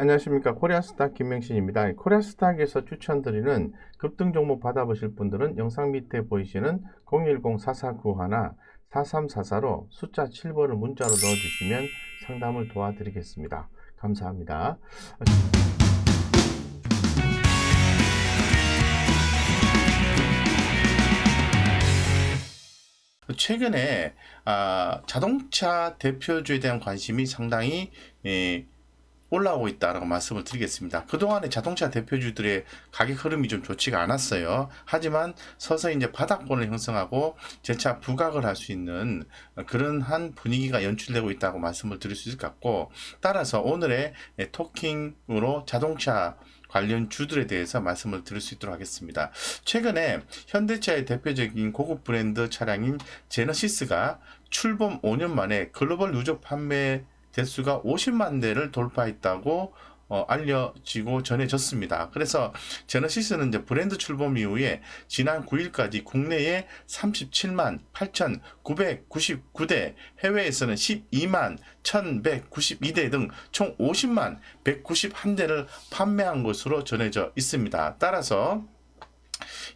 안녕하십니까. 코리아스탁 김명신입니다. 코리아스탁에서 추천드리는 급등 종목 받아보실 분들은 영상 밑에 보이시는 010-4491-4344로 숫자 7번을 문자로 넣어주시면 상담을 도와드리겠습니다. 감사합니다. 최근에 아, 자동차 대표주에 대한 관심이 상당히 예, 올라오고 있다라고 말씀을 드리겠습니다. 그동안에 자동차 대표주들의 가격 흐름이 좀 좋지가 않았어요. 하지만 서서히 이제 바닥권을 형성하고 재차 부각을 할 수 있는 그런 한 분위기가 연출되고 있다고 말씀을 드릴 수 있을 것 같고 따라서 오늘의 토킹으로 자동차 관련 주들에 대해서 말씀을 드릴 수 있도록 하겠습니다. 최근에 현대차의 대표적인 고급 브랜드 차량인 제너시스가 출범 5년 만에 글로벌 누적 판매 대수가 50만 대를 돌파했다고 어, 알려지고 전해졌습니다. 그래서 제너시스는 이제 브랜드 출범 이후에 지난 9일까지 국내에 37만 8,999대, 해외에서는 12만 1,192대 등 총 50만 191대를 판매한 것으로 전해져 있습니다. 따라서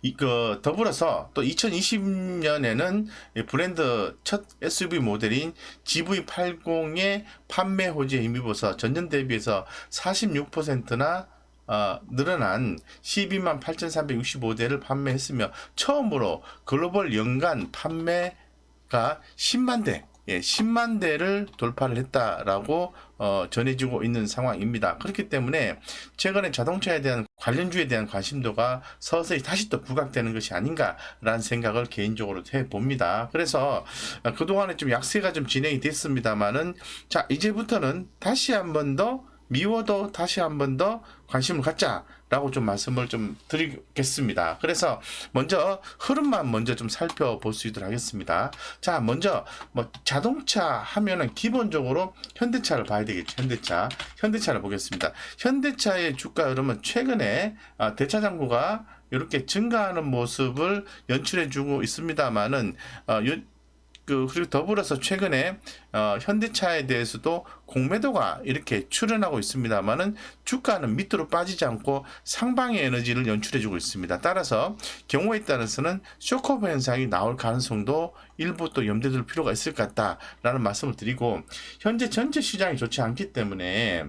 이, 그, 더불어서 또 2020년에는 브랜드 첫 SUV 모델인 GV80의 판매 호지에 힘입어서 전년 대비해서 46%나 어, 늘어난 12만 8,365대를 판매했으며 처음으로 글로벌 연간 판매가 10만 대 예, 10만 대를 돌파를 했다라고 어, 전해지고 있는 상황입니다. 그렇기 때문에 최근에 자동차에 대한 관련주에 대한 관심도가 서서히 다시 또 부각되는 것이 아닌가라는 생각을 개인적으로 해 봅니다. 그래서 어, 그동안에 좀 약세가 좀 진행이 됐습니다만은 자, 이제부터는 다시 한번더 미워도 다시 한 번 더 관심을 갖자라고 좀 말씀을 좀 드리겠습니다. 그래서 먼저 흐름만 먼저 좀 살펴볼 수 있도록 하겠습니다. 자, 먼저 뭐 자동차 하면은 기본적으로 현대차를 봐야 되겠죠. 현대차. 현대차를 보겠습니다. 현대차의 주가 흐름은 최근에 아, 대차장구가 이렇게 증가하는 모습을 연출해주고 있습니다만은 어, 그 그리고 더불어서 최근에 어, 현대차에 대해서도 공매도가 이렇게 출현하고 있습니다만은 주가는 밑으로 빠지지 않고 상방의 에너지를 연출해주고 있습니다. 따라서 경우에 따라서는 쇼커브 현상이 나올 가능성도 일부 또 염두에 둘 필요가 있을 것 같다라는 말씀을 드리고 현재 전체 시장이 좋지 않기 때문에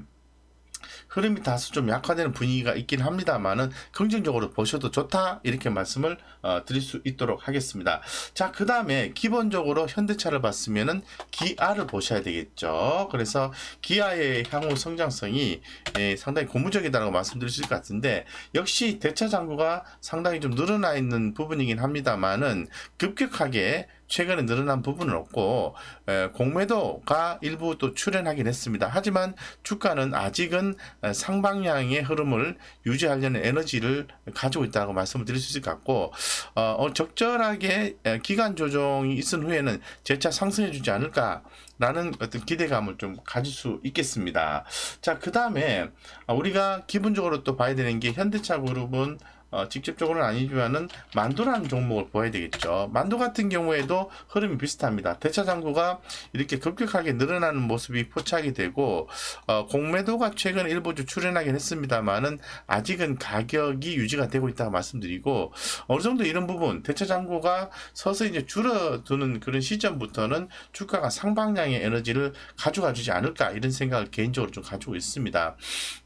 흐름이 다소 좀 약화되는 분위기가 있긴 합니다만은 긍정적으로 보셔도 좋다 이렇게 말씀을 어, 드릴 수 있도록 하겠습니다. 자, 그 다음에 기본적으로 현대차를 봤으면은 기아를 보셔야 되겠죠. 그래서 기아의 향후 성장성이 예, 상당히 고무적이다라고 말씀드릴 수 있을 것 같은데 역시 대차 잔고가 상당히 좀 늘어나 있는 부분이긴 합니다만은 급격하게 최근에 늘어난 부분은 없고 에, 공매도가 일부 또 출현하긴 했습니다. 하지만 주가는 아직은 상방향의 흐름을 유지하려는 에너지를 가지고 있다고 말씀을 드릴 수 있을 것 같고 어, 어, 적절하게 기간 조정이 있은 후에는 재차 상승해 주지 않을까라는 어떤 기대감을 좀 가질 수 있겠습니다. 자, 그 다음에 우리가 기본적으로 또 봐야 되는 게 현대차 그룹은 어, 직접적으로는 아니지만은 만두라는 종목을 보아야 되겠죠. 만두 같은 경우에도 흐름이 비슷합니다. 대차 장구가 이렇게 급격하게 늘어나는 모습이 포착이 되고 어, 공매도가 최근 일부 주 출현하긴 했습니다만은 아직은 가격이 유지가 되고 있다고 말씀드리고 어느 정도 이런 부분 대차 장구가 서서히 이제 줄어드는 그런 시점부터는 주가가 상방향의 에너지를 가져가 주지 않을까 이런 생각을 개인적으로 좀 가지고 있습니다.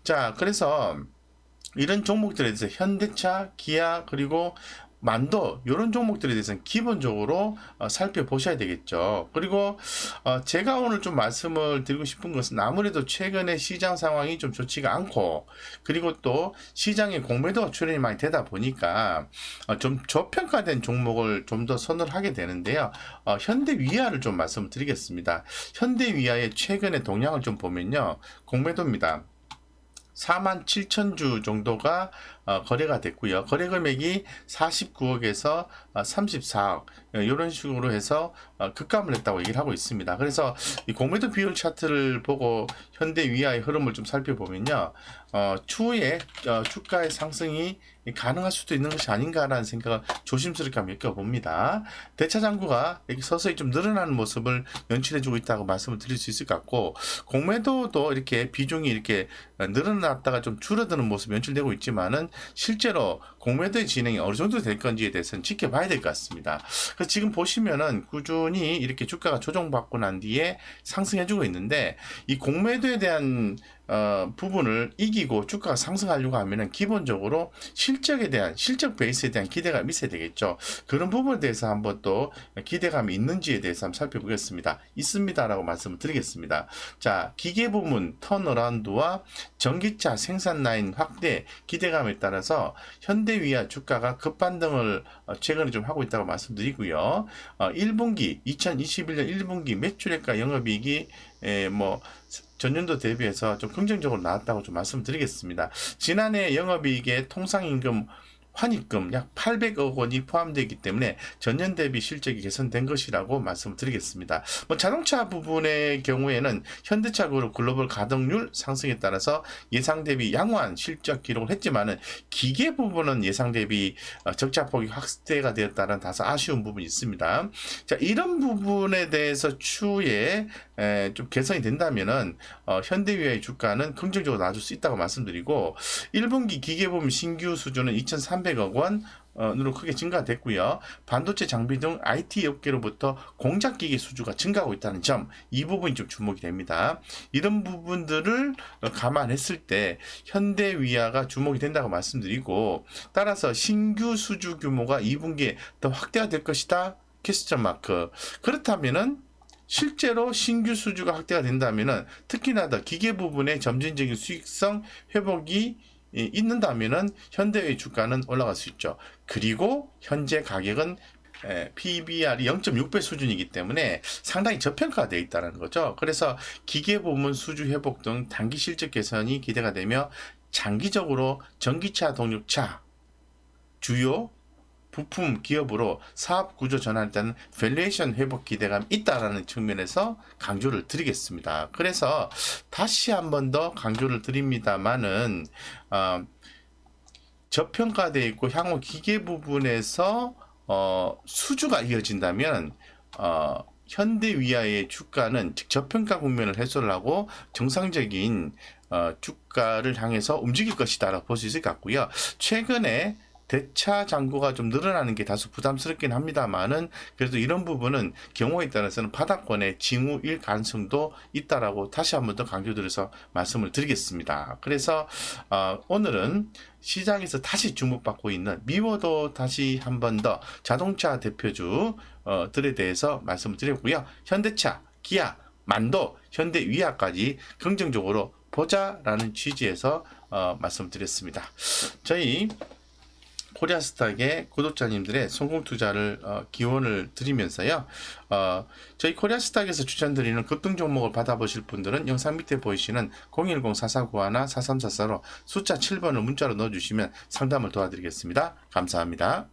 자, 그래서 이런 종목들에 대해서 현대차, 기아 그리고 만도 이런 종목들에 대해서는 기본적으로 어, 살펴보셔야 되겠죠. 그리고 어, 제가 오늘 좀 말씀을 드리고 싶은 것은 아무래도 최근에 시장 상황이 좀 좋지가 않고 그리고 또 시장에 공매도가 출현이 많이 되다 보니까 어, 좀 저평가된 종목을 좀 더 선을 하게 되는데요. 어, 현대 위아를 좀 말씀을 드리겠습니다. 현대 위아의 최근의 동향을 좀 보면요. 공매도입니다. 4만 7천 주 정도가 어, 거래가 됐고요. 거래 금액이 49억에서 34억 이런 식으로 해서 어, 급감을 했다고 얘기를 하고 있습니다. 그래서 이 공매도 비율 차트를 보고 현대 위아의 흐름을 좀 살펴보면요. 어, 추후에 어, 주가의 상승이 가능할 수도 있는 것이 아닌가라는 생각을 조심스럽게 느껴봅니다. 대차장구가 이렇게 서서히 좀 늘어나는 모습을 연출해주고 있다고 말씀을 드릴 수 있을 것 같고 공매도도 이렇게 비중이 이렇게 늘어났다가 좀 줄어드는 모습이 연출되고 있지만은 실제로 공매도의 진행이 어느 정도 될 건지에 대해서는 지켜봐야 될 것 같습니다. 그래서 지금 보시면은 꾸준히 이렇게 주가가 조정받고 난 뒤에 상승해주고 있는데 이 공매도에 대한 어, 부분을 이기고 주가가 상승하려고 하면은 기본적으로 실적에 대한 실적 베이스에 대한 기대감이 있어야 되겠죠. 그런 부분에 대해서 한번 또 기대감이 있는지에 대해서 한번 살펴보겠습니다. 있습니다라고 말씀을 드리겠습니다. 자, 기계 부문 턴어라운드와 전기차 생산 라인 확대 기대감에 따라서 현대위아 주가가 급반등을 어, 최근에 좀 하고 있다고 말씀드리고요. 어, 1분기 2021년 1분기 매출액과 영업이익이 에, 뭐 전년도 대비해서 좀 긍정적으로 나왔다고 좀 말씀드리겠습니다. 지난해 영업이익에 통상임금 환입금 약 800억 원이 포함되기 때문에 전년 대비 실적이 개선된 것이라고 말씀드리겠습니다. 뭐 자동차 부분의 경우에는 현대차 그룹 글로벌 가동률 상승에 따라서 예상 대비 양호한 실적 기록을 했지만은 기계 부분은 예상 대비 어, 적자폭이 확대가 되었다는 다소 아쉬운 부분이 있습니다. 자 이런 부분에 대해서 추후에 에, 좀 개선이 된다면은 어, 현대위의 주가는 긍정적으로 나아질 수 있다고 말씀드리고 1분기 기계보험 신규 수주는 2,300억 원 으로 크게 증가됐고요. 반도체 장비 등 IT 업계로부터 공작 기계 수주가 증가하고 있다는 점, 이 부분이 좀 주목이 됩니다. 이런 부분들을 감안했을 때 현대위아가 주목이 된다고 말씀드리고 따라서 신규 수주 규모가 2분기에 더 확대가 될 것이다. 캐스천 마크. 그렇다면은 실제로 신규 수주가 확대가 된다면은 특히나 더 기계 부분의 점진적인 수익성 회복이 이- 있는다면은 현대의 주가는 올라갈 수 있죠. 그리고 현재 가격은 에, PBR이 0.6배 수준이기 때문에 상당히 저평가되어 있다는 거죠. 그래서 기계 부문 수주 회복 등 단기 실적 개선이 기대가 되며 장기적으로 전기차 동력차 주요 부품 기업으로 사업 구조 전환에 따른 밸류에이션 회복 기대감 있다라는 측면에서 강조를 드리겠습니다. 그래서 다시 한 번 더 강조를 드립니다만은 어, 저평가되어 있고 향후 기계 부분에서 어, 수주가 이어진다면 어, 현대 위아의 주가는 즉 저평가 국면을 해소를 하고 정상적인 어, 주가를 향해서 움직일 것이다라고 볼 수 있을 것 같고요. 최근에 대차 잔고가 좀 늘어나는 게 다소 부담스럽긴 합니다만은 그래도 이런 부분은 경우에 따라서는 바닥권의 징후일 가능성도 있다라고 다시 한 번 더 강조드려서 말씀을 드리겠습니다. 그래서 어, 오늘은 시장에서 다시 주목받고 있는 미워도 다시 한 번 더 자동차 대표주 어, 들에 대해서 말씀을 드렸고요. 현대차, 기아, 만도, 현대 위아까지 긍정적으로 보자라는 취지에서 어, 말씀드렸습니다. 저희 코리아스탁의 구독자님들의 성공 투자를 어, 기원을 드리면서요. 어, 저희 코리아스탁에서 추천드리는 급등 종목을 받아보실 분들은 영상 밑에 보이시는 010-4491-4344로 숫자 7번을 문자로 넣어주시면 상담을 도와드리겠습니다. 감사합니다.